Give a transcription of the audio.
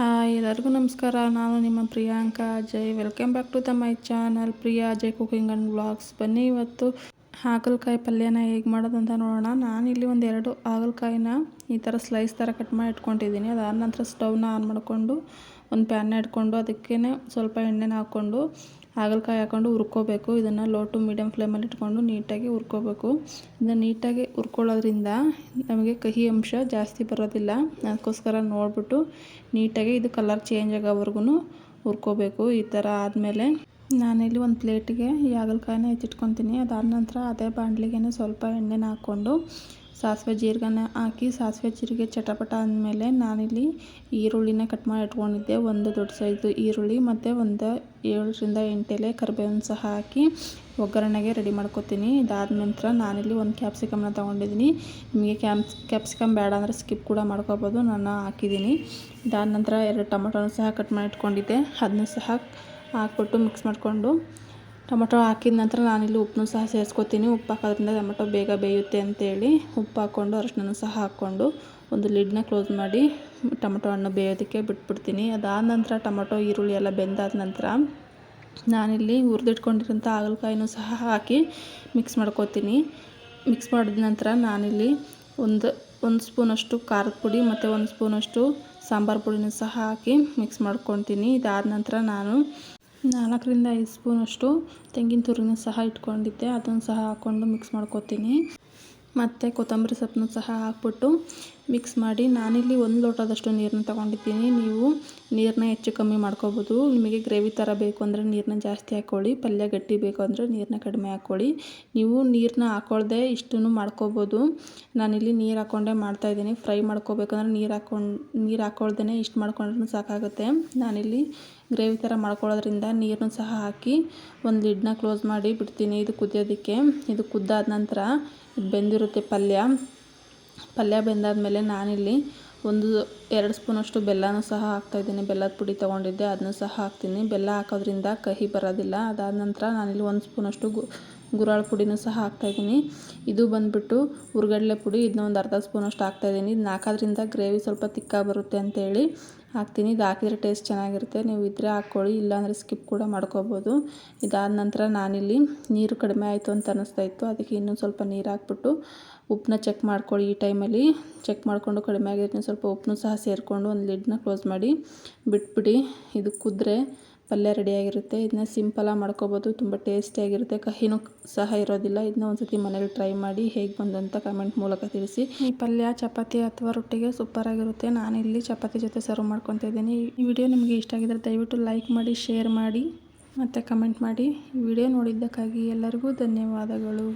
Hi ಎಲ್ಲರಿಗೂ ನಮಸ್ಕಾರ ನಾನು ನಿಮ್ಮ Priyanka Ajay welcome back to the my channel Priya Ajay cooking and blogs ಬನ್ನಿ ಇವತ್ತು ಹಾಗಲಕಾಯಿ ಪಲ್ಯನ ಹೇಗೆ ಮಾಡೋದು ಅಂತ ನೋಡೋಣ ನಾನಿಲ್ಲಿ ಒಂದು ಎರಡು ಹಾಗಲಕಾಯಿನ ಈ ಥರ ಸ್ಲೈಸ್ ಥರ ಕಟ್ ಮಾಡಿ ಇಟ್ಕೊಂಡಿದ್ದೀನಿ. ಅದಾದ ನಂತರ ಸ್ಟೌವ್ನ ಆನ್ ಮಾಡಿಕೊಂಡು ಒಂದು ಪ್ಯಾನ್ನ ಇಟ್ಕೊಂಡು ಅದಕ್ಕೇ ಸ್ವಲ್ಪ ಎಣ್ಣೆನ ಹಾಕ್ಕೊಂಡು ಹಾಗಲಕಾಯಿ ಹಾಕ್ಕೊಂಡು ಹುರ್ಕೋಬೇಕು. ಇದನ್ನು ಲೋ ಟು ಮೀಡಿಯಮ್ ಫ್ಲೇಮಲ್ಲಿ ಇಟ್ಕೊಂಡು ನೀಟಾಗಿ ಹುರ್ಕೋಬೇಕು. ಇದನ್ನು ನೀಟಾಗಿ ಹುರ್ಕೊಳ್ಳೋದ್ರಿಂದ ನಮಗೆ ಕಹಿ ಅಂಶ ಜಾಸ್ತಿ ಬರೋದಿಲ್ಲ. ಅದಕ್ಕೋಸ್ಕರ ನೋಡಿಬಿಟ್ಟು ನೀಟಾಗಿ ಇದು ಕಲರ್ ಚೇಂಜ್ ಆಗೋವರೆಗೂ ಹುರ್ಕೋಬೇಕು. ಈ ಥರ ಆದಮೇಲೆ ನಾನಿಲ್ಲಿ ಒಂದು ಪ್ಲೇಟಿಗೆ ಹಾಗಲಕಾಯಿನ ಎತ್ತಿಟ್ಕೊತೀನಿ ಅದಾದ ನಂತರ ಅದೇ ಬಾಣಲಿಗೆ ಸ್ವಲ್ಪ ಎಣ್ಣೆನ ಹಾಕ್ಕೊಂಡು ಸಾಸಿವೆ ಜೀರಿಗೆನ ಹಾಕಿ ಸಾಸಿವೆ ಜೀರಿಗೆ ಚಟಪಟ ಅಂದಮೇಲೆ ನಾನಿಲ್ಲಿ ಈರುಳ್ಳಿನ ಕಟ್ ಮಾಡಿ ಇಟ್ಕೊಂಡಿದ್ದೆ. ಒಂದು ದೊಡ್ಡ ಸೈಜು ಈರುಳ್ಳಿ ಮತ್ತು ಒಂದು ಏಳರಿಂದ ಎಂಟೆಲೆ ಕರಿಬೇವನ್ನ ಸಹ ಹಾಕಿ ಒಗ್ಗರಣೆಗೆ ರೆಡಿ ಮಾಡ್ಕೊತೀನಿ. ಇದಾದ ನಂತರ ನಾನಿಲ್ಲಿ ಒಂದು ಕ್ಯಾಪ್ಸಿಕಮ್ನ ತೊಗೊಂಡಿದ್ದೀನಿ. ನಿಮಗೆ ಕ್ಯಾಪ್ಸ್ ಕ್ಯಾಪ್ಸಿಕಮ್ ಬೇಡ ಅಂದರೆ ಸ್ಕಿಪ್ ಕೂಡ ಮಾಡ್ಕೋಬೋದು. ನಾನು ಹಾಕಿದ್ದೀನಿ. ಇದಾದ ನಂತರ ಎರಡು ಟೊಮೊಟೊನ ಸಹ ಕಟ್ ಮಾಡಿ ಇಟ್ಕೊಂಡಿದ್ದೆ. ಅದನ್ನ ಸಹ ಹಾಕ್ಬಿಟ್ಟು ಮಿಕ್ಸ್ ಮಾಡಿಕೊಂಡು ಟೊಮೊಟೊ ಹಾಕಿದ ನಂತರ ನಾನಿಲ್ಲಿ ಉಪ್ಪನ್ನು ಸಹ ಸೇರಿಸ್ಕೊತೀನಿ. ಉಪ್ಪು ಹಾಕೋದ್ರಿಂದ ಟೊಮೊಟೊ ಬೇಗ ಬೇಯುತ್ತೆ ಅಂತೇಳಿ ಉಪ್ಪು ಹಾಕ್ಕೊಂಡು ಅರಶಿನ ಸಹ ಹಾಕ್ಕೊಂಡು ಒಂದು ಲಿಡ್ನ ಕ್ಲೋಸ್ ಮಾಡಿ ಟೊಮೊಟೊ ಹಣ್ಣು ಬೇಯೋದಕ್ಕೆ ಬಿಟ್ಬಿಡ್ತೀನಿ. ಅದಾದ ನಂತರ ಟೊಮೊಟೊ, ಈರುಳ್ಳಿ ಎಲ್ಲ ಬೆಂದಾದ ನಂತರ ನಾನಿಲ್ಲಿ ಹುರಿದಿಟ್ಕೊಂಡಿರೋಂಥ ಹಾಗಲಕಾಯಿನೂ ಸಹ ಹಾಕಿ ಮಿಕ್ಸ್ ಮಾಡ್ಕೊತೀನಿ. ಮಿಕ್ಸ್ ಮಾಡಿದ ನಂತರ ನಾನಿಲ್ಲಿ ಒಂದು ಒಂದು ಸ್ಪೂನಷ್ಟು ಖಾರದ ಪುಡಿ ಮತ್ತು ಒಂದು ಸ್ಪೂನಷ್ಟು ಸಾಂಬಾರು ಪುಡಿನೂ ಸಹ ಹಾಕಿ ಮಿಕ್ಸ್ ಮಾಡ್ಕೊತೀನಿ. ಇದಾದ ನಂತರ ನಾನು ನಾಲ್ಕರಿಂದ ಐದು ಸ್ಪೂನಷ್ಟು ತೆಂಗಿನ ತುರಿನ ಸಹ ಇಟ್ಕೊಂಡಿದ್ದೆ. ಅದನ್ನು ಸಹ ಹಾಕ್ಕೊಂಡು ಮಿಕ್ಸ್ ಮಾಡ್ಕೊತೀನಿ. ಮತ್ತು ಕೊತ್ತಂಬರಿ ಸೊಪ್ಪನ್ನು ಸಹ ಹಾಕ್ಬಿಟ್ಟು ಮಿಕ್ಸ್ ಮಾಡಿ ನಾನಿಲ್ಲಿ ಒಂದು ಲೋಟದಷ್ಟು ನೀರನ್ನ ತೊಗೊಂಡಿದ್ದೀನಿ. ನೀವು ನೀರನ್ನ ಹೆಚ್ಚು ಕಮ್ಮಿ ಮಾಡ್ಕೋಬೋದು. ನಿಮಗೆ ಗ್ರೇವಿ ಥರ ಬೇಕು ಅಂದರೆ ನೀರನ್ನ ಜಾಸ್ತಿ ಹಾಕ್ಕೊಳ್ಳಿ. ಪಲ್ಯ ಗಟ್ಟಿ ಬೇಕು ಅಂದರೆ ನೀರನ್ನ ಕಡಿಮೆ ಹಾಕ್ಕೊಳ್ಳಿ. ನೀವು ನೀರನ್ನ ಹಾಕ್ಕೊಳ್ದೆ ಇಷ್ಟನ್ನು ಮಾಡ್ಕೋಬೋದು. ನಾನಿಲ್ಲಿ ನೀರು ಹಾಕ್ಕೊಂಡೇ ಮಾಡ್ತಾಯಿದ್ದೀನಿ ಫ್ರೈ ಮಾಡ್ಕೋಬೇಕಂದ್ರೆ ನೀರು ಹಾಕ್ಕೊಂಡು ನೀರು ಹಾಕ್ಕೊಳ್ದೇ ಇಷ್ಟು ಮಾಡ್ಕೊಂಡ್ರೂ ಸಾಕಾಗುತ್ತೆ. ನಾನಿಲ್ಲಿ ಗ್ರೇವಿ ಥರ ಮಾಡ್ಕೊಳ್ಳೋದ್ರಿಂದ ನೀರನ್ನು ಸಹ ಹಾಕಿ ಒಂದು ಲಿಡ್ನ ಕ್ಲೋಸ್ ಮಾಡಿ ಬಿಡ್ತೀನಿ. ಇದು ಕುದಿಯೋದಕ್ಕೆ. ಇದು ಕುದ್ದಾದ ನಂತರ ಇದು ಬೆಂದಿರುತ್ತೆ ಪಲ್ಯ. ಪಲ್ಯ ಬೆಂದಾದಮೇಲೆ ನಾನಿಲ್ಲಿ ಒಂದು ಎರಡು ಸ್ಪೂನಷ್ಟು ಬೆಲ್ಲನೂ ಸಹ ಹಾಕ್ತಾಯಿದ್ದೀನಿ ಬೆಲ್ಲದ ಪುಡಿ ತೊಗೊಂಡಿದ್ದೆ, ಅದನ್ನು ಸಹ ಹಾಕ್ತೀನಿ. ಬೆಲ್ಲ ಹಾಕೋದ್ರಿಂದ ಕಹಿ ಬರೋದಿಲ್ಲ. ಅದಾದ ನಂತರ ನಾನಿಲ್ಲಿ ಒಂದು ಸ್ಪೂನಷ್ಟು ಗು, ಗುರಾಳ ಪುಡಿನೂ ಸಹ ಹಾಕ್ತಾಯಿದ್ದೀನಿ ಇದು ಬಂದುಬಿಟ್ಟು ಹುರ್ಗಡ್ಲೆ ಪುಡಿ. ಇದನ್ನ ಒಂದು ಅರ್ಧ ಸ್ಪೂನಷ್ಟು ಹಾಕ್ತಾಯಿದ್ದೀನಿ ಇದನ್ನ ಹಾಕೋದ್ರಿಂದ ಗ್ರೇವಿ ಸ್ವಲ್ಪ ತಿಕ್ಕ ಬರುತ್ತೆ ಅಂತೇಳಿ ಹಾಕ್ತೀನಿ. ಇದು ಹಾಕಿದರೆ ಟೇಸ್ಟ್ ಚೆನ್ನಾಗಿರುತ್ತೆ. ನೀವು ಇದ್ದರೆ ಹಾಕ್ಕೊಳ್ಳಿ. ಇಲ್ಲಾಂದರೆ ಸ್ಕಿಪ್ ಕೂಡ ಮಾಡ್ಕೋಬೋದು. ಇದಾದ ನಂತರ ನಾನಿಲ್ಲಿ ನೀರು ಕಡಿಮೆ ಆಯಿತು ಅಂತ ಅನ್ನಿಸ್ತಾ ಇತ್ತು. ಅದಕ್ಕೆ ಇನ್ನೊಂದು ಸ್ವಲ್ಪ ನೀರು ಹಾಕ್ಬಿಟ್ಟು ಉಪ್ಪನ್ನ ಚೆಕ್ ಮಾಡ್ಕೊಳ್ಳಿ. ಈ ಟೈಮಲ್ಲಿ ಚೆಕ್ ಮಾಡಿಕೊಂಡು ಕಡಿಮೆ ಆಗಿರ್ತೀನಿ ಸ್ವಲ್ಪ ಉಪ್ಪನ್ನು ಸಹ ಸೇರಿಕೊಂಡು ಒಂದು ಲಿಡ್ನ ಕ್ಲೋಸ್ ಮಾಡಿ ಬಿಟ್ಬಿಡಿ. ಇದು ಕುದ್ರೆ ಪಲ್ಯ ರೆಡಿಯಾಗಿರುತ್ತೆ ಇದನ್ನ ಸಿಂಪಲಾಗಿ ಮಾಡ್ಕೋಬೋದು. ತುಂಬ ಟೇಸ್ಟಿಯಾಗಿರುತ್ತೆ ಕಹಿನೂ ಸಹ ಇರೋದಿಲ್ಲ. ಇದನ್ನ ಒಂದ್ಸತಿ ಮನೇಲಿ ಟ್ರೈ ಮಾಡಿ ಹೇಗೆ ಬಂದಂತ ಕಮೆಂಟ್ ಮೂಲಕ ತಿಳಿಸಿ. ಈ ಪಲ್ಯ, ಚಪಾತಿ ಅಥವಾ ರೊಟ್ಟಿಗೆ ಸೂಪರಾಗಿರುತ್ತೆ ಇಲ್ಲಿ ಚಪಾತಿ ಜೊತೆ ಸರ್ವ್ ಮಾಡ್ಕೊತಾ ಇದ್ದೀನಿ. ಈ ವಿಡಿಯೋ ನಿಮಗೆ ಇಷ್ಟ ಆಗಿದ್ರೆ ದಯವಿಟ್ಟು ಲೈಕ್ ಮಾಡಿ ಶೇರ್ ಮಾಡಿ ಮತ್ತು ಕಮೆಂಟ್ ಮಾಡಿ. ವಿಡಿಯೋ ನೋಡಿದ್ದಕ್ಕಾಗಿ ಎಲ್ಲರಿಗೂ ಧನ್ಯವಾದಗಳು.